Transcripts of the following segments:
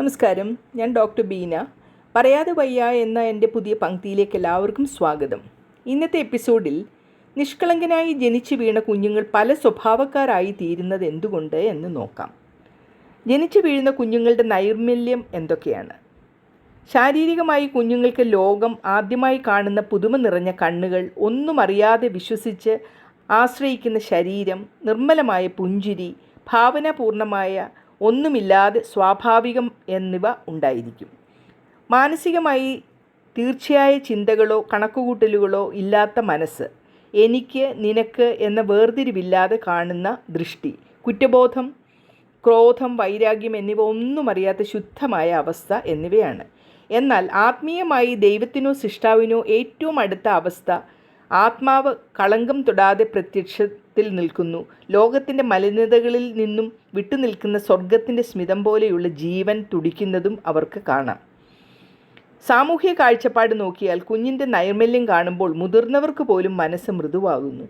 നമസ്കാരം. ഞാൻ ഡോക്ടർ ബീന. പറയാതെ വയ്യ എന്ന എന്റെ പുതിയ പങ്ക്തിയിലേക്ക് എല്ലാവർക്കും സ്വാഗതം. ഇന്നത്തെ എപ്പിസോഡിൽ നിഷ്കളങ്കനായി ജനിച്ചു വീണ കുഞ്ഞുങ്ങൾ പല സ്വഭാവക്കാരായി തീരുന്നത് എന്തുകൊണ്ട് എന്ന് നോക്കാം. ജനിച്ചു വീഴുന്ന കുഞ്ഞുങ്ങളുടെ നൈർമല്യം എന്തൊക്കെയാണ്? ശാരീരികമായി കുഞ്ഞുങ്ങൾക്ക് ലോകം ആദ്യമായി കാണുന്ന പുതുമ നിറഞ്ഞ കണ്ണുകൾ ഒന്നും അറിയാതെ വിശ്വസിച്ച് ആശ്രയിക്കുന്ന ശരീരം നിർമ്മലമായ പുഞ്ചിരി ഭാവനാപൂർണമായ ഒന്നുമില്ലാതെ സ്വാഭാവികം എന്നിവ ഉണ്ടായിരിക്കും. മാനസികമായി തീർച്ചയായ ചിന്തകളോ കണക്കുകൂട്ടലുകളോ ഇല്ലാത്ത മനസ്സ് എനിക്ക് നിനക്ക് എന്ന വേർതിരിവില്ലാതെ കാണുന്ന ദൃഷ്ടി കുറ്റബോധം ക്രോധം വൈരാഗ്യം എന്നിവ ഒന്നും അറിയാത്ത ശുദ്ധമായ അവസ്ഥ എന്നിവയാണ്. എന്നാൽ ആത്മീയമായി ദൈവത്തിനോ സൃഷ്ടാവിനോ ഏറ്റവും അടുത്ത അവസ്ഥ ആത്മാവ് കളങ്കം തൊടാതെ പ്രത്യക്ഷത്തിൽ നിൽക്കുന്നു. ലോകത്തിന്റെ മലിനതകളിൽ നിന്നും വിട്ടുനിൽക്കുന്ന സ്വർഗത്തിന്റെ സ്മിതം പോലെയുള്ള ജീവൻ തുടിക്കുന്നതും അവർക്ക് കാണാം. സാമൂഹ്യ കാഴ്ചപ്പാട് നോക്കിയാൽ കുഞ്ഞിന്റെ നൈർമല്യം കാണുമ്പോൾ മുതിർന്നവർക്ക് പോലും മനസ്സ് മൃദുവാകുന്നു.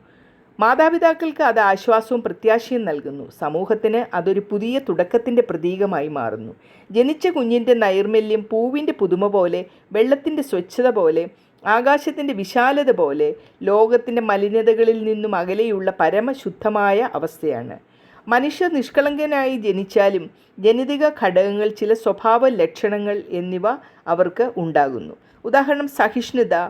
മാതാപിതാക്കൾക്ക് അത് ആശ്വാസവും പ്രത്യാശയും നൽകുന്നു. സമൂഹത്തിന് അതൊരു പുതിയ തുടക്കത്തിന്റെ പ്രതീകമായി മാറുന്നു. ജനിച്ച കുഞ്ഞിന്റെ നൈർമല്യം പൂവിന്റെ പുതുമ പോലെ വെള്ളത്തിന്റെ സ്വച്ഛത പോലെ ആകാശത്തിന്റെ വിശാലത പോലെ ലോകത്തിന്റെ മലിനതകളിൽ നിന്നും അകലെയുള്ള പരമശുദ്ധമായ അവസ്ഥയാണ്. മനുഷ്യർ നിഷ്കളങ്കനായി ജനിച്ചാലും ജനിതക ഘടകങ്ങൾ ചില സ്വഭാവ ലക്ഷണങ്ങൾ എന്നിവ അവർക്ക് ഉണ്ടാകുന്നു. ഉദാഹരണം സഹിഷ്ണുത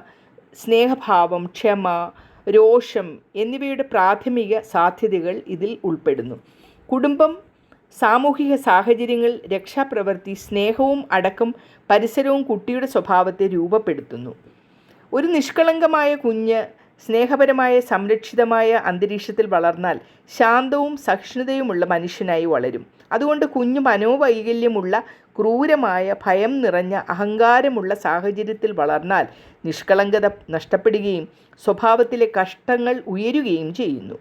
സ്നേഹഭാവം ക്ഷമ രോഷം എന്നിവയുടെ പ്രാഥമിക സാധ്യതകൾ ഇതിൽ ഉൾപ്പെടുന്നു. കുടുംബം സാമൂഹിക സാഹചര്യങ്ങൾ രക്ഷാപ്രവൃത്തി സ്നേഹവും അടക്കം പരിസരവും കുട്ടിയുടെ സ്വഭാവത്തെ രൂപപ്പെടുത്തുന്നു. ഒരു നിഷ്കളങ്കമായ കുഞ്ഞ് സ്നേഹപരമായ സംരക്ഷിതമായ അന്തരീക്ഷത്തിൽ വളർന്നാൽ ശാന്തവും സഹിഷ്ണുതയുമുള്ള മനുഷ്യനായി വളരും. അതുകൊണ്ട് കുഞ്ഞു മനോവൈകല്യമുള്ള ക്രൂരമായ ഭയം നിറഞ്ഞ അഹങ്കാരമുള്ള സാഹചര്യത്തിൽ വളർന്നാൽ നിഷ്കളങ്കത നഷ്ടപ്പെടുകയും സ്വഭാവത്തിലെ കഷ്ടങ്ങൾ ഉയരുകയും ചെയ്യുന്നു.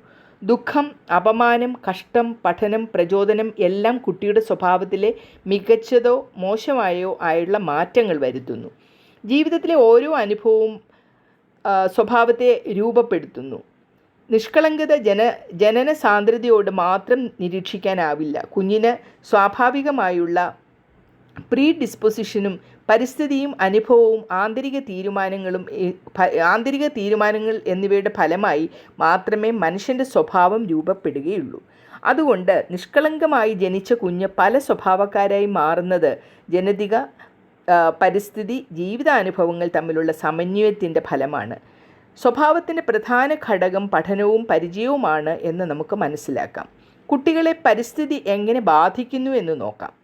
ദുഃഖം അപമാനം കഷ്ടം പഠനം പ്രചോദനം എല്ലാം കുട്ടിയുടെ സ്വഭാവത്തിലെ മികച്ചതോ മോശമായോ ആയുള്ള മാറ്റങ്ങൾ വരുത്തുന്നു. ജീവിതത്തിലെ ഓരോ അനുഭവവും സ്വഭാവത്തെ രൂപപ്പെടുത്തുന്നു. നിഷ്കളങ്കത ജന ജനന സാന്ദ്രതയോട് മാത്രം നിരീക്ഷിക്കാനാവില്ല. കുഞ്ഞിന് സ്വാഭാവികമായുള്ള പ്രീ ഡിസ്പൊസിഷനും പരിസ്ഥിതിയും അനുഭവവും ആന്തരിക തീരുമാനങ്ങളും ആന്തരിക തീരുമാനങ്ങൾ എന്നിവയുടെ ഫലമായി മാത്രമേ മനുഷ്യന്റെ സ്വഭാവം രൂപപ്പെടുകയുള്ളൂ. അതുകൊണ്ട് നിഷ്കളങ്കമായി ജനിച്ച കുഞ്ഞ് പല സ്വഭാവക്കാരായി മാറുന്നത് ജനതിക പരിസ്ഥിതി ജീവിതാനുഭവങ്ങൾ തമ്മിലുള്ള സമന്വയത്തിന്റെ ഫലമാണ്. സ്വഭാവത്തിന്റെ പ്രധാന ഘടകം പഠനവും പരിചയവുമാണ് എന്ന് നമുക്ക് മനസ്സിലാക്കാം. കുട്ടികളെ പരിസ്ഥിതി എങ്ങനെ ബാധിക്കുന്നു എന്ന് നോക്കാം.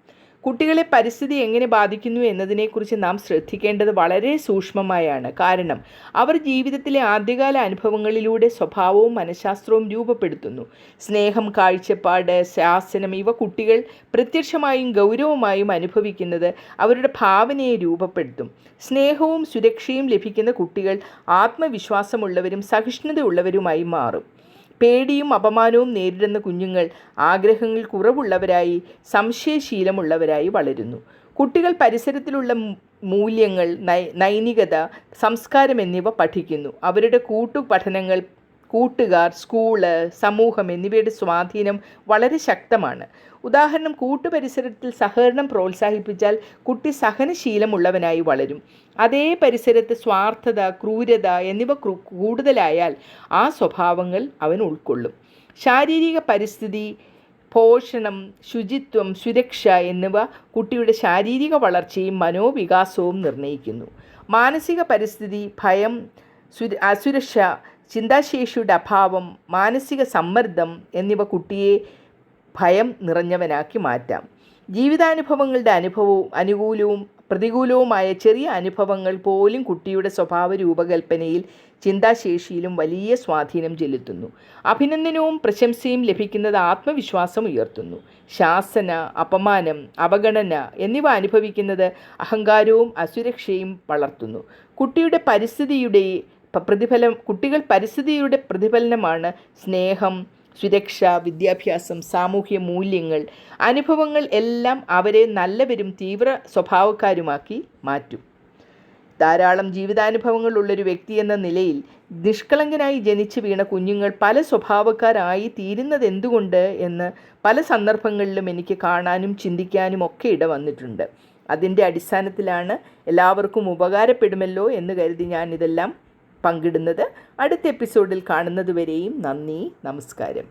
കുട്ടികളെ പരിസ്ഥിതി എങ്ങനെ ബാധിക്കുന്നു എന്നതിനെക്കുറിച്ച് നാം ശ്രദ്ധിക്കേണ്ടത് വളരെ സൂക്ഷ്മമായാണ്. കാരണം അവർ ജീവിതത്തിലെ ആദ്യകാല അനുഭവങ്ങളിലൂടെ സ്വഭാവവും മനഃശാസ്ത്രവും രൂപപ്പെടുത്തുന്നു. സ്നേഹം കാഴ്ചപ്പാട് ശാസനം ഇവ കുട്ടികൾ പ്രത്യക്ഷമായും ഗൗരവമായും അനുഭവിക്കുന്നത് അവരുടെ ഭാവനയെ രൂപപ്പെടുത്തും. സ്നേഹവും സുരക്ഷയും ലഭിക്കുന്ന കുട്ടികൾ ആത്മവിശ്വാസമുള്ളവരും സഹിഷ്ണുതയുള്ളവരുമായി മാറും. പേടിയും അപമാനവും നേരിടുന്ന കുഞ്ഞുങ്ങൾ ആഗ്രഹങ്ങൾ കുറവുള്ളവരായി സംശയശീലമുള്ളവരായി വളരുന്നു. കുട്ടികൾ പരിസരത്തിലുള്ള മൂല്യങ്ങൾ നൈ നൈനികത സംസ്കാരം എന്നിവ പഠിക്കുന്നു. അവരുടെ കൂട്ടു പഠനങ്ങൾ കൂട്ടുകാർ സ്കൂൾ സമൂഹം എന്നിവയുടെ സ്വാധീനം വളരെ ശക്തമാണ്. ഉദാഹരണം കൂട്ടുപരിസരത്തിൽ സഹകരണം പ്രോത്സാഹിപ്പിച്ചാൽ കുട്ടി സഹനശീലമുള്ളവനായി വളരും. അതേ പരിസരത്ത് സ്വാർത്ഥത ക്രൂരത എന്നിവ കൂടുതലായാൽ ആ സ്വഭാവങ്ങൾ അവൻ ഉൾക്കൊള്ളും. ശാരീരിക പരിസ്ഥിതി പോഷണം ശുചിത്വം സുരക്ഷ എന്നിവ കുട്ടിയുടെ ശാരീരിക വളർച്ചയും മനോവികാസവും നിർണയിക്കുന്നു മാനസിക പരിസ്ഥിതി ഭയം സുര അസുരക്ഷ ചിന്താശേഷിയുടെ അഭാവം മാനസിക സമ്മർദ്ദം എന്നിവ കുട്ടിയെ ഭയം നിറഞ്ഞവനാക്കി മാറ്റാം. ജീവിതാനുഭവങ്ങളുടെ അനുഭവവും അനുകൂലവും പ്രതികൂലവുമായ ചെറിയ അനുഭവങ്ങൾ പോലും കുട്ടിയുടെ സ്വഭാവ രൂപകൽപ്പനയിൽ ചിന്താശേഷിയിലും വലിയ സ്വാധീനം ചെലുത്തുന്നു. അഭിനന്ദനവും പ്രശംസയും ലഭിക്കുന്നത് ആത്മവിശ്വാസം ഉയർത്തുന്നു. ശാസന അപമാനം അവഗണന എന്നിവ അനുഭവിക്കുന്നത് അഹങ്കാരവും അസുരക്ഷയും വളർത്തുന്നു. കുട്ടിയുടെ പരിസ്ഥിതിയുടെ പ്രതിഫലം കുട്ടികൾ പരിസ്ഥിതിയുടെ പ്രതിഫലനമാണ് സ്നേഹം സുരക്ഷ വിദ്യാഭ്യാസം സാമൂഹ്യ മൂല്യങ്ങൾ. അനുഭവങ്ങൾ എല്ലാം അവരെ നല്ലവരും തീവ്ര സ്വഭാവക്കാരുമാക്കി മാറ്റും. ധാരാളം ജീവിതാനുഭവങ്ങളുള്ളൊരു വ്യക്തി എന്ന നിലയിൽ നിഷ്കളങ്കനായി ജനിച്ചു വീണ കുഞ്ഞുങ്ങൾ പല സ്വഭാവക്കാരായി തീരുന്നത് എന്തുകൊണ്ട് എന്ന് പല സന്ദർഭങ്ങളിലും എനിക്ക് കാണാനും ചിന്തിക്കാനും ഒക്കെ ഇട വന്നിട്ടുണ്ട്. അതിന്റെ അടിസ്ഥാനത്തിലാണ് എല്ലാവർക്കും ഉപകാരപ്പെടുമല്ലോ എന്ന് കരുതി ഞാനിതെല്ലാം പങ്കിടുന്നത് അടുത്ത എപ്പിസോഡിൽ കാണുന്നതുവരെയും നന്ദി നമസ്കാരം.